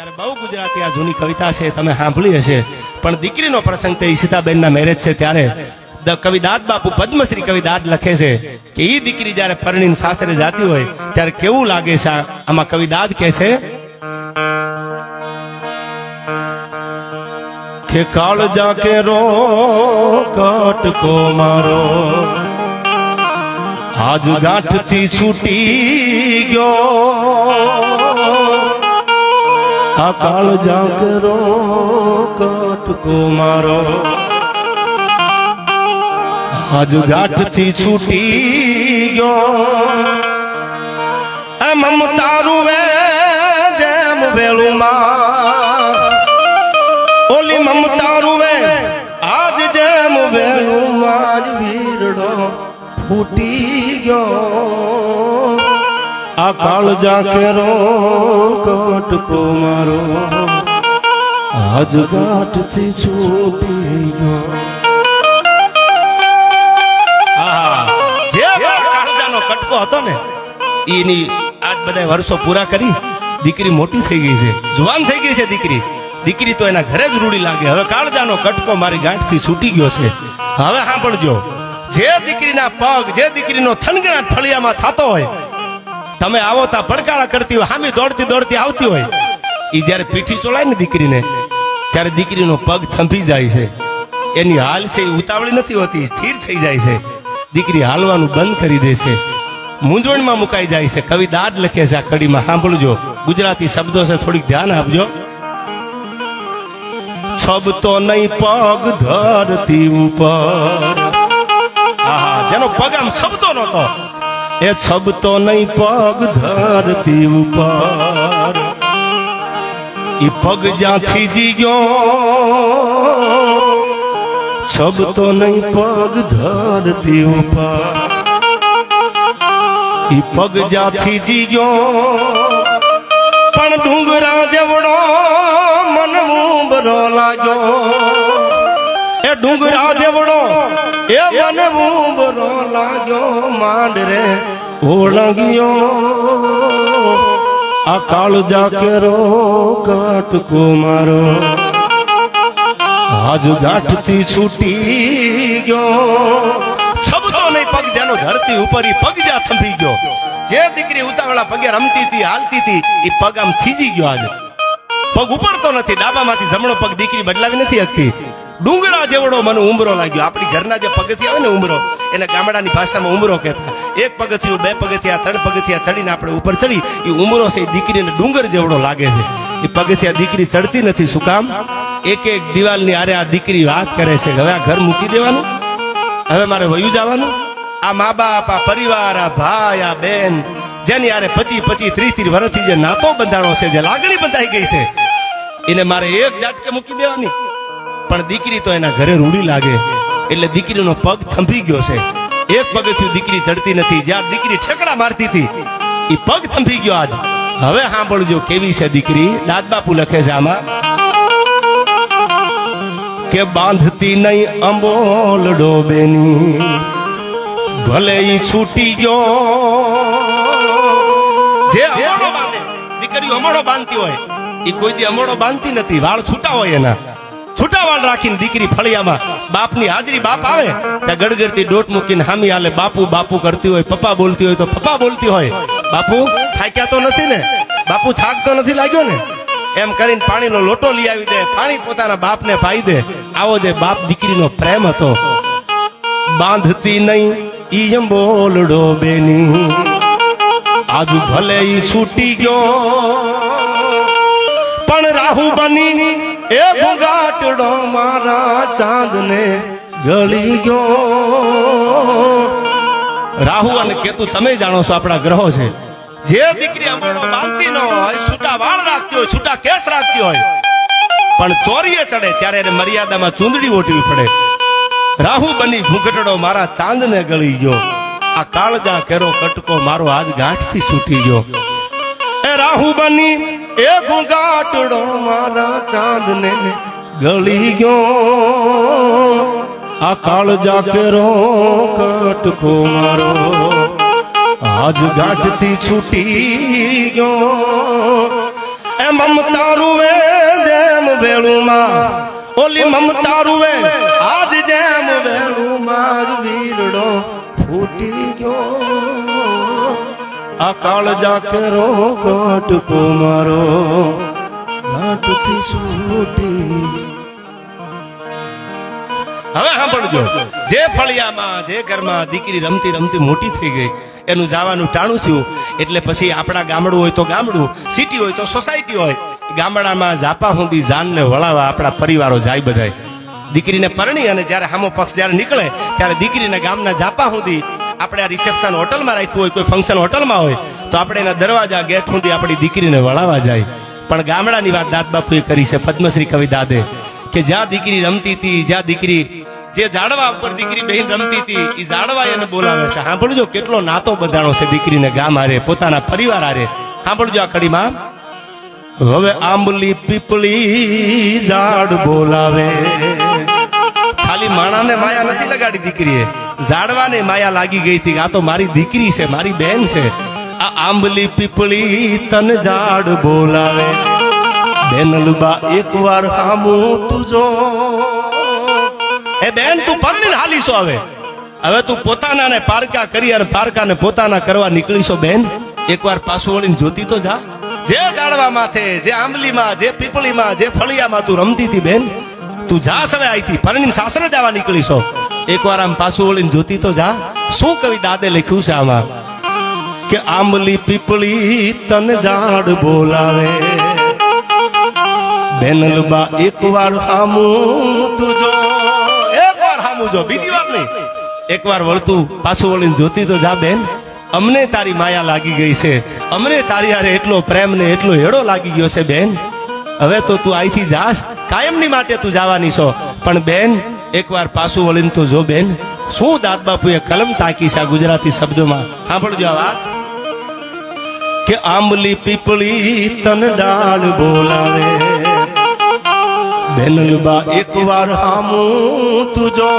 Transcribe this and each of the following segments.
ત્યારે બહુ ગુજરાતી આ જૂની કવિતા છે, તમે સાંભળી હશે. પણ દીકરીનો પ્રસંગ તે ઈશિતાબેનના મેરેજ છે ત્યારે દ- કવિ બાપુ પદ્મશ્રી કવિ દાદ લખે છે કે ઈ દીકરી જ્યારે પરણીને સાસરે જાતી હોય, ત્યારે કેવું લાગે છે? આમાં કવિ દાદ કે છે, કે કાળ જાકે રો, કટકો મારો. આજ ગાંઠથી છૂટી ગયો. આ કાળ જાગરો, કટકો મારો. આજ ગાંઠથી છૂટી ગયો. એમ તારું વે જેમ વેલું માં ઓલી મમતારું વે આજ જેમ વેલું માં વીરડો ફૂટી ગયો. આ કાળ જાકેરો કટકો મારો. આજ ગાંઠથી છૂટી ગયો. જે કાળજાનો કટકો હતો ને એની આજ બધા વર્ષો પૂરા કરી, દીકરી મોટી થઈ ગઈ છે, જુવાન થઈ ગઈ છે દીકરી. દીકરી તો એના ઘરે જ રૂડી લાગે. હવે કાળજાનો કટકો મારી ગાંઠથી છૂટી ગયો છે. હવે સાંભળજો. જે દીકરીના પગ, જે દીકરીનો થનગનાટ ફળિયામાં થતો હોય તમે આવો તા પડકારા કરતી હોય, હામી દોડતી દોડતી આવતી હોય. એ જ્યારે પીઠી ચોળાય ને દીકરીને, ત્યારે દીકરીનો પગ થંભી જાય છે. એની હાલ છે એ ઉતાવળી નથી હોતી સ્થિર થઈ જાય છે. દીકરી હાલવાનું બંધ કરી દે છે. મૂંઝવણમાં મુકાઈ જાય છે. કવિ દાદ લખે છે આ કડીમાં, સાંભળજો. ગુજરાતી શબ્દો છે, થોડીક ધ્યાન આપજો. છબતો નહીં પગ ધરતી ઉપર. જેનો પગ આમ છબતો નહોતો. એ છબતો નહીં પગ ધરતી ઉપર. ઈ પગ જ્યાંથી જી ગયો છબતો નહીં પગ ધરતી ઉપર. ઈ પગ જ્યાંથી જી ગયો પણ ડુંગરા જવડો મન મુંબરો લાગ્યો. એ ડુંગરા જેવડો એ મને મુંબરો લાગ્યો માંડ રે ઓળંગ્યો આ કાળ જાકેરો કાટકો મારો આજ ગાંઠથી છૂટી ગયો. છબતો નહીં પગ જેનો ધરતી ઉપર ઈ પગ જ્યાં થંભી ગયો. જે દીકરી ઉતાવળા પગે રમતી હતી, હાલતી હતી એ પગ આમ થીજી ગયો આજે. પગ ઉપડતો નથી, ડાબામાંથી જમણો પગ દીકરી બદલાવી નથી શકતી. ડુંગરા જેવડો મને ઉમરો લાગ્યો. આપણી ઘરના જે પગથિયા હોય ને ઉમરો એને ગામડાની ભાષામાં ઉમરો કહેતા. એક પગથિયું, બે પગથિયા, ત્રણ પગથિયા ચડીને આપણે ઉપર ચડી એ ઉમરો છે એ દીકરીને ડુંગર જેવડો લાગે છે. એ પગથિયા દીકરી ચડતી નથી, શું કામ? એક એક દિવાલની આરે આ દીકરી વાત કરે છે હવે આ ઘર મૂકી દેવાનું? હવે મારે વયું જવાનું? આ મા બાપ આ પરિવાર, આ ભાઈ, આ બેન, જેની આરે પચી પચી ત્રીસ ત્રીસ વર્ષથી જે નાતો બંધાણો છે, જે લાગણી બંધાઈ ગઈ છે, એને મારે એક જાટકે મૂકી દેવાની. પણ દીકરી તો એના ઘરે રૂડી લાગે. એટલે દીકરીનો પગ થંભી ગયો છે. એક પગથિયું દીકરી ચડતી નથી. જ્યાં દીકરી ઠેકડા મારતી હતી એ પગ થંભી ગયો આજ. હવે સાંભળજો કેવી છે દીકરી. દાદ બાપુ લખે છે આમાં. કે બાંધતી નહીં અંબોલડો ડોબેની. ભલે ઈ છૂટી ગયો. જે અમોડો બાંધે, દીકરીઓ અમોડો બાંધતી હોય એ કોઈ દી અમોડો બાંધતી નથી. વાળ છૂટા હોય એના. વાળ રાખીને દીકરી ફળિયામાં બાપની હાજરી બાપ આવે ત્યાં ગડગડતી ડોટ મૂકીને હામી હાલે, બાપુ બાપુ કરતી હોય, પપ્પા બોલતી હોય તો પપ્પા બોલતી હોય. બાપુ, થાક્યા તો નથી ને? બાપુ થાક નથી લાગ્યો ને? એમ કરીને પાણીનો લોટો લઈ આવી દે, પાણી પોતાના બાપને પાઈ દે. આવો જે બાપ દીકરીનો પ્રેમ હતો. બાંધતી નહીં ઈ એમ બોલડો બેની. આજુ ભલે ઈ છૂટી ગયો, પણ રાહુ બની, એ ઘોંઘાટડો મારા ચાંદને ગળી ગયો. રાહુ અને કેતુ તમે જાણો છો આપણા ગ્રહો છે. જે દીકરી અંબોડો બાંધતી ન હોય, છૂટા વાળ રાખતી હોય, છૂટા કેસ રાખતી હોય, પણ ચોરીએ ચડે ત્યારે એને મર્યાદામાં ચૂંદડી ઓટવી પડે. રાહુ બની ઘૂંઘટડો મારા ચાંદને ગળી ગયો. આ કાળજા કેરો કટકો મારો આજ ગાંઠથી છૂટી ગયો. એ રાહુ બની એ ઘૂંઘાટડો મારા ચાંદને ગળી ગયો આ કાળજા કેરો કટકો મારો આજ ગાંઠથી છૂટી ગયો એ મમતા રૂવે જેમ વેળુમાં. ઓલી મમતા રૂવે આજ જેમ વેળું માર વીરડો ફૂટી ગયો આ કાળ જાકેરો કટકો મારો ઘાટથી છૂટી હવે સાંભળજો. જે ફળિયામાં, જે ઘરમાં દીકરી રમતી રમતી મોટી થઈ ગઈ, એનું જવાનું ટાણું થયું. એટલે પછી આપણા ગામડું હોય તો ગામડું સિટી હોય તો સોસાયટી હોય. ગામડામાં જાપા હુંદી જાનને વળાવવા આપણા પરિવારો જાય બધાય. દીકરીને પરણી અને જ્યારે હામો પક્ષ જ્યારે નીકળે, ત્યારે દીકરીને ગામના જાપા હુંદી આપણે આ રિસેપ્શન હોટલમાં રાખ્યું હોય, કોઈ ફંક્શન હોટલમાં હોય, તો આપણે એના દરવાજા ગેટ સુધી આપણી દીકરીને વળાવવા જાય. પણ ગામડાની વાત દાદ બાપુએ કરી છે, પદ્મશ્રી કવિ દાદે, કે જ્યાં દીકરી રમતી હતી, જ્યાં દીકરી જે ઝાડવા ઉપર દીકરી બહેન રમતી હતી એ ઝાડવા એને બોલાવે છે. સાંભળજો કેટલો નાતો બંધાણો છે દીકરીને ગામ હારે, પોતાના પરિવાર હારે. સાંભળજો આ કડીમાં. હવે આંબલી પીપળી ઝાડ બોલાવે. ખાલી માણાને માયા નથી લગાડી દીકરીએ. ઝાડવાને માયા લાગી ગઈ હતી. આ તો મારી દીકરી છે, મારી બેન છે. આ આંબલી પીપળી તન ઝાડ બોલાવે. બેનલબા એકવાર હામું તુજો. એ બેન, તું પરણીને હાલીશો હવે. હવે તું પોતાનાને પારકા કરી અને પારકાને પોતાના કરવા નીકળીશો બેન. એકવાર પાછું વળીને જોતી તો જા. જે ઝાડવા માથે, જે આંબલીમાં, જે પીપળીમાં, જે ફળિયામાં તું રમતી હતી બેન, તું જા હવે આઈથી. પરણીને સાસરે જવા નીકળીશો. એકવાર આમ પાછું વળીને જોતી તો જા. શું કવિ દાદે લખ્યું છે આમાં? કે આંબલી પીપળી તન ઝાડ બોલાવે. બેનલબા એકવાર આમું તુજો એકવાર જો બીજી વાર નહીં. એકવાર વળતું પાછું વળીને જોતી તો જા બેન, અમને તારી માયા લાગી ગઈ છે. અમને તારી હારે એટલો પ્રેમ ને એટલો હેડો લાગી ગયો છે બેન. હવે તો તું અહીંથી જાસ કાયમની માટે તું જવાની છો. પણ બેન, એકવાર પાછું વળીને તો જો બેન, શું દાદ બાપુએ કલમ તાકી છે ગુજરાતી શબ્દોમાં? સાંભળજો આ વાત. કે આંબલી પીપળી તન ડાળ બોલાવે. બેનલબા એકવાર હામું તુજો.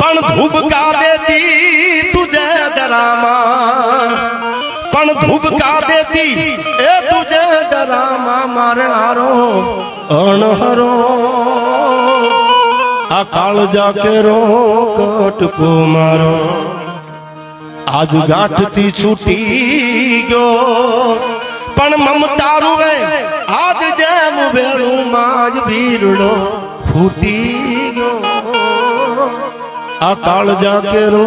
પણ ધૂબકા દેતી તુજે દરામાં. પણ ધૂબકા દેતી એ તુજે દરામાં મારે હારો અણહરો. આ કાળજા કેરો કટકો મારો. આજ ગાંઠથી છૂટી ગયો. પણ મમતા રૂવે આજ જેમ વેળું માજ ભીરડો ફૂટી ગયો આ કાળજા કેરો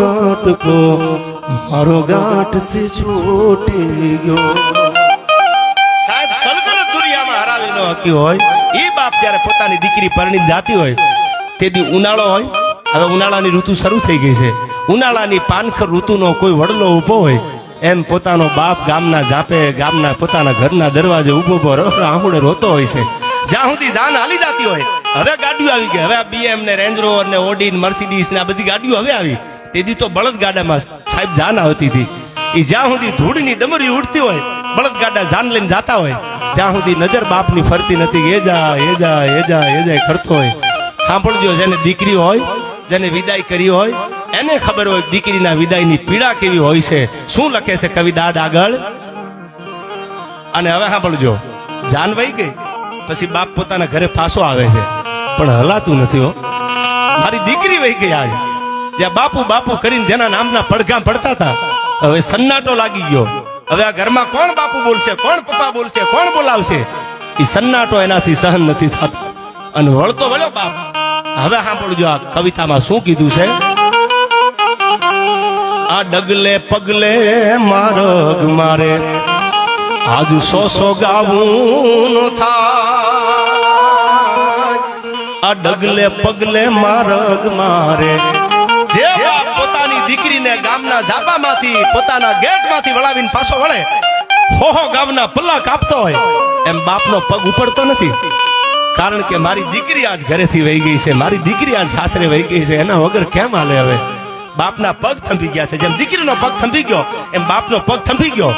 કાટકો મારો ગાંઠથી છૂટી ગયો. સાહેબ સલગરત દુનિયામાં હરાવી ન હકી હોય. એ બાપ જ્યારે પોતાની દીકરી પરણી જાતી હોય, તેથી ઉનાળો હોય. હવે ઉનાળાની ઋતુ શરૂ થઈ ગઈ છે. ઉનાળાની પાનખર ઋતુનો કોઈ વડલો ઊભો હોય એમ પોતાનો બાપ ગામના જાપે, ગામના પોતાના ઘરના દરવાજે ઊભો ઊભો આંખુડે રોતો હોય છે. જ્યાં સુધી જાન હાલી જતી હોય. હવે ગાડીઓ આવી ગઈ. હવે આ બીએમ ને રેન્જ રોવર ને ઓડી ને મર્સિડીસ ને આ બધી ગાડીઓ હવે આવી. તેથી તો બળદ ગાડામાં સાહેબ જાન આવતી હતી. એ જ્યાં સુધી ધૂળની ડમરી ઉડતી હોય બળદ ગાડા જાન લઈને જાતા હોય, ત્યાં સુધી નજર બાપની ફરતી નથી. એ જા એ જા એ જા એ જા ફરતો હોય. સાંભળજો, જેને દીકરી હોય, જેને વિદાય કરી હોય એને ખબર હોય દીકરીના વિદાયની પીડા કેવી હોય છે? શું લખે છે કવિ આગળ? અને હવે સાંભળજો. જાન વહી ગઈ. પછી બાપ પોતાના ઘરે પાછો આવે છે. પણ હલાતું નથી હો. મારી દીકરી વહી ગઈ આજ. જ્યાં બાપુ બાપુ કરીને જેના નામના પડઘા પડતા હતા. હવે સન્નાટો લાગી ગયો. હવે આ ઘરમાં કોણ બાપુ બોલશે? કોણ પપ્પા બોલશે? કોણ બોલાવશે? એ સન્નાટો એનાથી સહન નથી થતો. અને વળતો વળ્યો બાપ. હવે સાંભળજો આ કવિતામાં શું કીધું છે? આ ડગલે પગલે મારગ મારે. આજ સો સો ગાવું થાય. આ ડગલે પગલે મારગ મારે. જે બાપ પોતાની દીકરીને ગામના ઝાપામાંથી પોતાના ગેટમાંથી વળાવીને પાછો વળે, હો હો ગામના પલ્લા કાપતો હોય. એમ બાપનો પગ ઉપડતો નથી. કારણ કે મારી દીકરી આજ ઘરેથી વહી ગઈ છે, મારી દીકરી આજ સાસરે વહી ગઈ છે, એના વગર કેમ હાલે હવે? બાપના પગ થંભી ગયા છે. જેમ દીકરીનો પગ થંભી ગયો, એમ બાપનો પગ થંભી ગયો.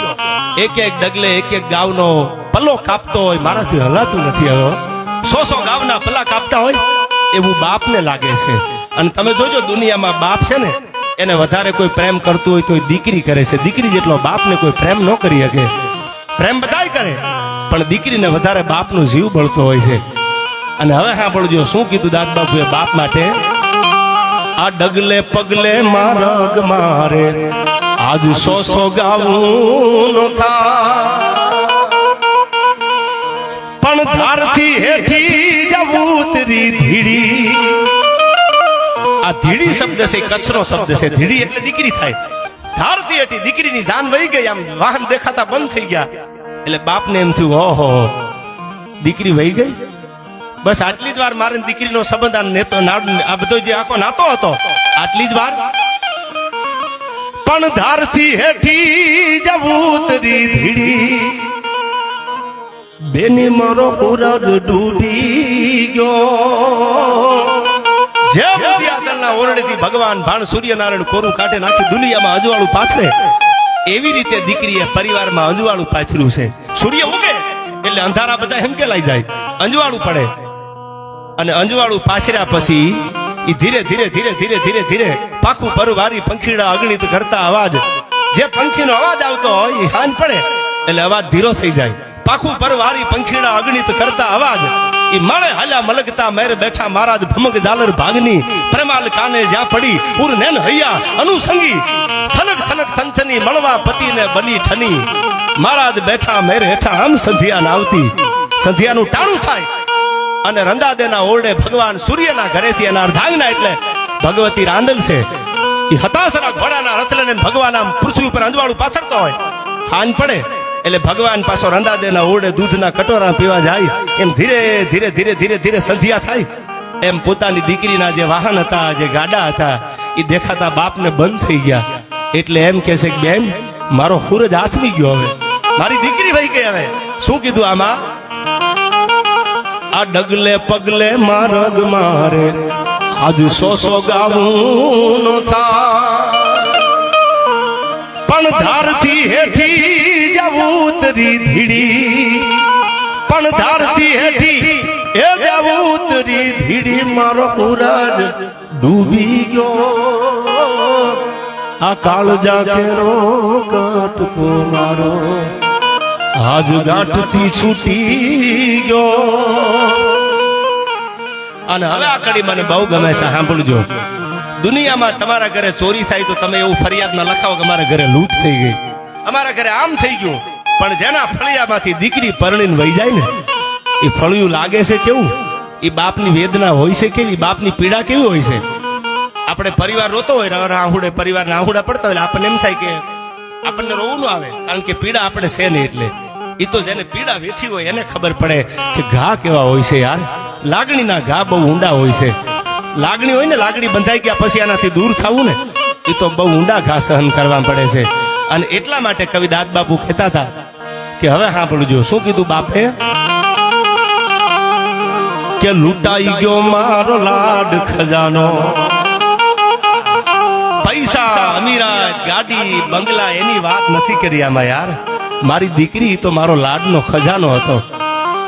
એક એક ડગલે, એક એક ગાવનો પલ્લો કાપતો હોય. મારાથી હલાતું નથી હવે. સો સો ગાવના પલ્લા કાપતા હોય, એવું બાપને લાગે છે. અને તમે જોજો, દુનિયામાં બાપ છે ને, એને વધારે કોઈ પ્રેમ કરતું હોય તો દીકરી કરે છે. દીકરી જેટલો બાપને કોઈ પ્રેમ ન કરી શકે. પ્રેમ બધાય કરે, પણ દીકરીને વધારે બાપનો જીવ બળતો હોય છે. અને હવે સાંભળજો, શું કીધું દાદ બાપુએ બાપ માટે? આ ડગલે પગલે મારગ મારે. આજ સો સો ગાવું પણ ધારથી હેઠી જવું ઉતરી ધીડી. આ ધીડી શબ્દ છે, કચ્છનો શબ્દ છે. ધીડી એટલે દીકરી થાય. ધારતી હેઠી દીકરીની જાન વહી ગઈ, આમ વાહન દેખાતા બંધ થઈ ગયા. એટલે બાપને એમ થયું, ઓહો, દીકરી વહી ગઈ? બસ આટલી જ વાર મારી દીકરીનો સંબંધ નેતો આ બધો જે આખો નાતો હતો, આટલી જ વાર? પણ ધારથી હેઠી જવું ધીડી. બેની મારો પુરજ ડૂબી ગયો. જે વિદ્યાચલના ઓરડેથી ભગવાન ભાણ સૂર્યનારાયણ કોરું કાઢે નાખી દુનિયામાં અજવાળું પાથરે, એવી રીતે દીકરીએ પરિવારમાં અંજવાળું પાથર્યું છે. સૂર્ય ઉગે એટલે અંધારા બધા હેમકેલાઈ જાય, અંજવાળું પડે. અને અંજવાળું પાછર્યા પછી એ ધીરે ધીરે ધીરે ધીરે ધીરે ધીરે પાખું પરવારી પંખીડા અગણિત કરતા અવાજ. જે પંખીનો અવાજ આવતો હોય એ હાન પડે. એટલે અવાજ ધીરો થઈ જાય. પાખું પરવારી પંખીડા અગણિત કરતા અવાજ. ઈ મળે હાલ્યા મલકતા મેર બેઠા મહારાજ ભમક ઝાલર ભાગની. પ્રમાલ કાને જ્યાં પડી, ઉર નેન હૈયા અનુસંગી. થનક થનક થનથની મળવા પતિને બની ઠની. મહારાજ બેઠા મેર હેઠા આમ સંધ્યા આવતી. સંધ્યાનું ટાણું થાય. અને રંદાદેના ઓરડે ભગવાન સૂર્યના ઘરેથી એના અર્ધાંગના એટલે ભગવતી રાંદલ છે. એ હતાશના ઘોડાના રથ લઈને ભગવાન આમ પૃથ્વી ઉપર અંજવાળું પાથરતો હોય. હાન પડે, એટલે ભગવાન પાછો રંદાદેના ઓરડે દૂધના કટોરા પીવા જાય. એમ ધીરે ધીરે ધીરે ધીરે ધીરે સંધ્યા થાય. એમ પોતાની દીકરીના જે વાહન હતા, જે ગાડા હતા એ દેખાતા બાપને બંધ થઈ ગયા. એટલે એમ કે છે કે બેન, મારો હુરજ આથમી ગયો હવે. મારી દીકરી વહી ગઈ હવે. શું કીધું આમાં? આ ડગલે પગલે મારગ મારે. આજ સો સો ગાવું નો પણ ધારથી હેઠી જવું ઉતરી ધીડી. પણ ધારથી હેઠી એ જવું ઉતરી ધીડી. મારો પુરાજ ડૂબી ગયો. આ કાળજા કેરો કટકો મારો. આજ ગાંઠથી છૂટી ગયો. અને હવે આ કડી મને બહુ ગમે છે સાંભળજો. દુનિયામાં તમારા ઘરે ચોરી થાય તો તમે એવું ફરિયાદમાં લખાવો કે અમારા ઘરે લૂંટ થઈ ગઈ. અમારા ઘરે આમ થઈ ગયું. પણ જેના ફળિયામાંથી દીકરી પરણીને વહી જાય ને એ ફળિયું લાગે છે કેવું? એ બાપની વેદના હોય છે કેવી? બાપની પીડા કેવી હોય છે? આપણે પરિવાર રોતો હોય ને આહુડે પરિવારના આહુડા પડતા હોય આપણને એમ થાય કે આપણને રોવું ન આવે કારણ કે પીડા આપણે છે નહીં એટલે. એ તો જેને પીડા વેઠી હોય એને ખબર પડે કે ઘા કેવા હોય છે યાર. લાગણીના ઘા બહુ ઊંડા હોય છે. લાગણી હોય ને, લાગણી બંધાઈ ગયા પછી આનાથી દૂર થવું ને એ તો બહુ ઊંડા ઘા સહન કરવા પડે છે. અને એટલા માટે કવિ દાદ બાપુ કહેતા હતા કે હવે સાંભળજો, શું કીધું બાપે? કે લૂંટાઈ ગયો મારો લાડ ખજાનો. પૈસા, અમીરાત, ગાડી, બંગલા એની વાત નથી કરી આમાં યાર. મારી દીકરી તો મારો લાડનો ખજાનો હતો.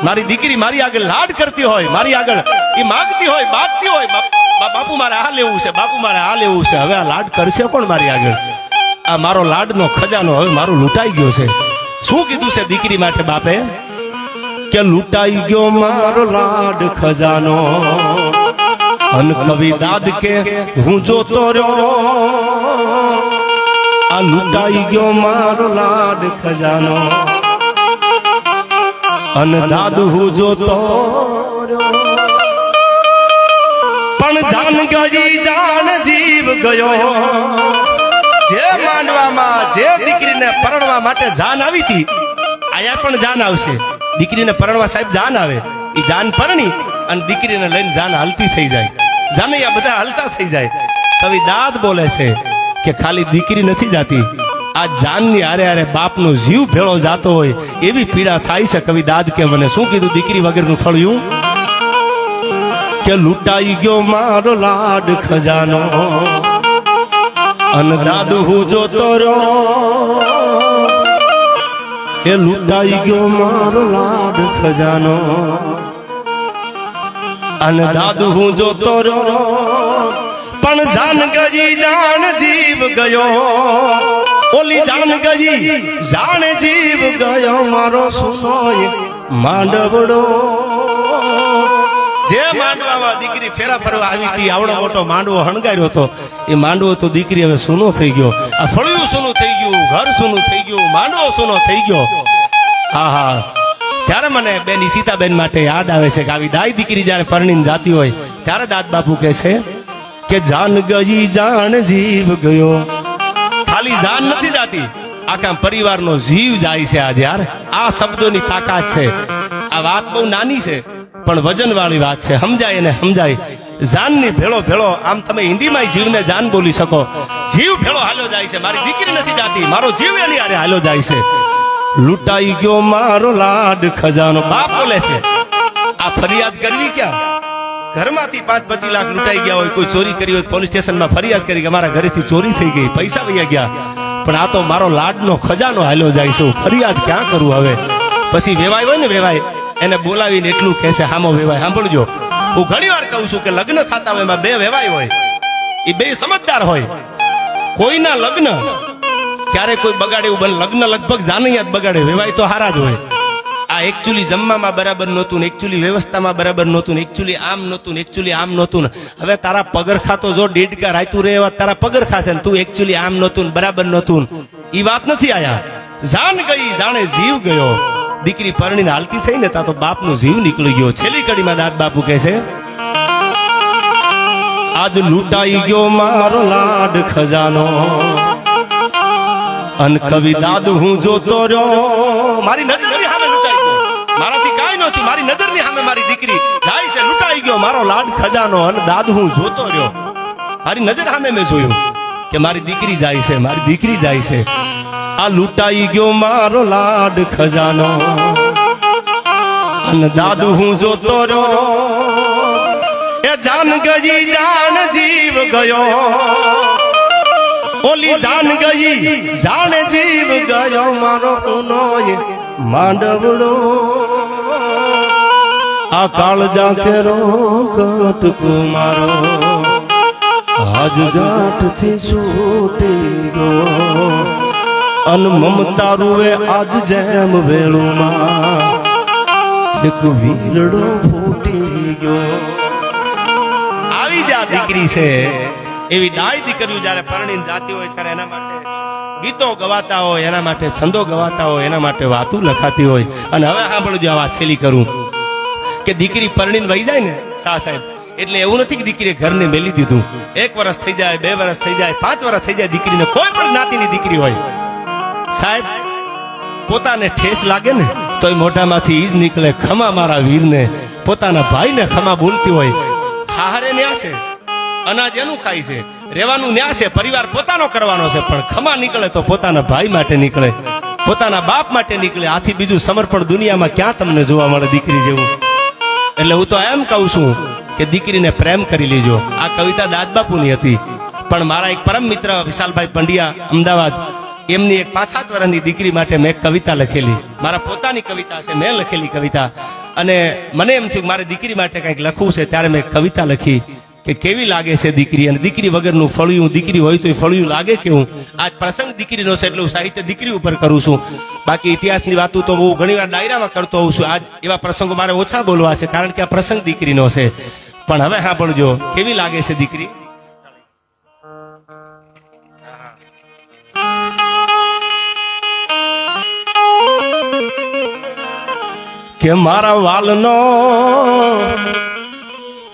મારી દીકરી મારી આગળ લાડ કરતી હોય, મારી આગળ એ માગતી હોય બાગતી હોય બાપ- મારે આ લેવું છે, બાપુ મારે આ લેવું છે, હવે આ લાડ કરશે કોણ મારી આગળ? આ મારો લાડનો ખજાનો હવે મારો લૂંટાઈ ગયો છે. શું કીધું છે દીકરી માટે બાપે? કે લૂંટાઈ ગયો મારો લાડ ખજાનો. અન કવિ દાદ કે હું જોતો રહ્યો. આ લૂંટાઈ ગયો મારો લાડ ખજાનો. અન દાદુ હું જોતો પણ જાન ગઈ જાન જીવ ગયો. જે માંડવામાં જે દીકરીને પરણવા માટે જાન આવી હતી, આયા પણ જાન આવશે. દીકરીને પરણવા સાહેબ જાન આવે. એ જાન પરણી અને દીકરીને લઈને જાન હાલતી થઈ જાય. જાનૈયા બધા હાલતા થઈ જાય. કવિ દાદ બોલે છે કે ખાલી દીકરી નથી જાતી. આ જાનની આરે આરે બાપનો જીવ ભેળો જાતો હોય એવી પીડા થાય છે કવિ દાદ કે મને શું કીધું દીકરી વગરનું ફળ્યું કે લૂંટાઈ ગયો મારો લાડ ખજાનો. અન દાદુ હું જોતો રહ્યો. એ લૂંટાઈ ગયો મારો લાડ ખજાનો. અને દાદુ હું જોતો રહ્યો. પણ જાન ગજી જાન જીવ ગયો. ઓલી જાન ગઈ. જાણે જીવ ગયો મારો સુનોય માંડવડો. જે માંડવામાં દીકરી ફેરા ફરવા આવી હતી આવડો મોટો માંડવો હણગાર્યો હતો. એ માંડવો તો દીકરી હવે સૂનો થઈ ગયો. આ ફળિયું સૂનું થઈ ગયું ઘર સૂનું થઈ ગયું માંડવો સૂનો થઈ ગયો. હા હા ત્યારે મને બેન સીતાબેન માટે યાદ આવે છે કે આવી ડાય દીકરી જ્યારે પરણીને જાતી હોય ત્યારે દાદ બાપુ કહે છે કે જાન ગઈ, જાન જીવ ગયો. ખાલી જાન નથી જાતી આખા પરિવારનો જીવ જાય છે આજે યાર. આ શબ્દોની તાકાત છે. આ વાત બહુ નાની છે, પણ વજન વાળી વાત છે. સમજાય એને સમજાય. જાનની ભેળો ભેળો, આમ તમે હિન્દીમાં જીવને જાન બોલી શકો. જીવ ભેળો હાલ્યો જાય છે. મારી દીકરી નથી જાતી, મારો જીવ એની આરે હાલ્યો જાય છે. લૂંટાઈ ગયો મારો લાડ ખજાનો. બાપ બોલે છે, આ ફરિયાદ કરવી ક્યાં? ઘરમાંથી પાંચ પચીસ લાખ લૂંટાઈ ગયા હોય, કોઈ ચોરી કરી હોય પોલીસ સ્ટેશનમાં ફરિયાદ કરી કે મારા ઘરેથી ચોરી થઈ ગઈ, પૈસા વહી ગયા. પણ આ તો મારો લાડનો ખજાનો હાલ્યો જાય છે ફરિયાદ ક્યાં કરું હવે? પછી વેવાય હોય ને વેવાય, એને બોલાવીને એટલું કહે છે, હામો વેવાય, સાંભળજો. હું ઘણી વાર કહું છું કે લગ્ન થતા હોય બે વેવાય હોય. એ બે સમજદાર હોય. કોઈના લગ્ન ક્યારે કોઈ બગાડે એવું બને, લગ્ન લગભગ જાનૈયા જ બગાડે, વેવાય તો હારા જ હોય. આ એકચ્યુઅલી જમવામાં બરાબર નહોતું એકચ્યુઅલી વ્યવસ્થામાં બરાબર નહોતું એકચ્યુઅલી આમ નહોતું એકચ્યુઅલી આમ નહોતું હવે તારા પગરખા તો જો દેડકા રાયતું રહે તારા પગરખા છે તું એકચ્યુઅલી આમ નહોતું બરાબર નહોતું એ વાત નથી આયા. જાન ગઈ, જાણે જીવ ગયો. દીકરી પરણીને હાલતી થઈ ને તા તો બાપનો જીવ નીકળી ગયો. છેલ્લી કડીમાં દાદ બાપુ કહે છે, આજ લૂંટાઈ ગયો મારો લાડ ખજાનો. અન કવિ દાદ હું જોતો રહ્યો. મારી ગયો નહોતું મારી નજરની સામે મારી દીકરી જાય છે, લૂંટાઈ ગયો. મારો લાડ ખજાનો અને દાદુ હું જોતો રહ્યો. મારી નજર સામે મેં જોયું કે મારી દીકરી જાય છે, મારી દીકરી જાય છે. આ લૂંટાઈ ગયો મારો લાડ ખજાનો. અને દાદુ હું જોતો રહ્યો. એ જાન ગઈ, જાન જીવ ગયો. ઓલી જાન ગઈ જાણ જીવ ગયો. મારો ઉનોય માંડવડો. આ કાળજા કેરો કટકો મારો. આજ ગાંઠથી છૂટી ગો અન મમતા રૂવે આજ જેમ વેળુમાં એક વીરડો ફૂટી ગયો. આવી જા દીકરી છે. એવી ડાય દીકરીઓ જ્યારે પરણીને જાતી હોય ત્યારે એના માટે ગીતો ગવાતા હોય, એના માટે છંદો ગવાતા હોય, એના માટે વાતું લખાતી હોય. અને હવે સાંભળજો આ વાત છેલ્લી કરું. કે દીકરી પરણીને વહી જાય ને શાહ સાહેબ, એટલે એવું નથી કે દીકરીએ ઘરને મેલી દીધું. એક વર્ષ થઈ જાય, બે વર્ષ થઈ જાય, પાંચ વર્ષ થઈ જાય દીકરીને કોઈ પણ જ્ઞાતિની દીકરી હોય. સાહેબ, પોતાને ઠેસ લાગે ને તો એ મોઢામાંથી ઈજ નીકળે ખમા મારા વીરને. પોતાના ભાઈને ખમા બોલતી હોય. આહારે ન્યા છે, અનાજ એનું ખાય છે, રહેવાનું ન્યા છે, પરિવાર પોતાનો કરવાનો છે, પણ ખમા નીકળે તો પોતાના ભાઈ માટે નીકળે. પોતાના બાપ માટે નીકળે. આથી બીજું સમર્પણ દુનિયામાં ક્યાં તમને જોવા મળે દીકરી જેવું? એટલે હું તો એમ કહું છું કે દીકરીને પ્રેમ કરી લેજો. આ કવિતા દાદબાપુની હતી. પણ મારા એક પરમ મિત્ર વિશાલભાઈ પંડ્યા, અમદાવાદ, એમની એક પાંચ સાત દીકરી માટે મેં કવિતા લખેલી. મારા પોતાની કવિતા છે, મેં લખેલી કવિતા. અને મને એમ થયું મારે દીકરી માટે કંઈક લખવું છે, ત્યારે મેં કવિતા લખી. કે કેવી લાગે છે દીકરી? અને દીકરી વગરનું ફળિયું, દીકરી હોય તો એ ફળિયું લાગે કેવું? આજ પ્રસંગ દીકરીનો છે એટલે હું સાહિત્ય દીકરી ઉપર કરું છું. બાકી ઇતિહાસની વાતો તો હું ઘણી વાર ડાયરામાં કરતો હોઉં છું. આજ એવા પ્રસંગો મારે ઓછા બોલવા છે, કારણ કે આ પ્રસંગ દીકરીનો છે. પણ હવે સાંભળજો, કેવી લાગે છે દીકરી? કે મારા વાલનો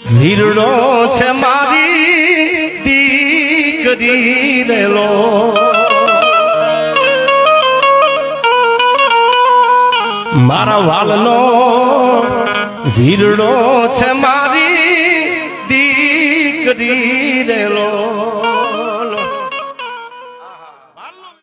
વીરડો છે મારી દીકરી રેલો મારા વાલનો વીરડો છે મારી દીકરી રેલો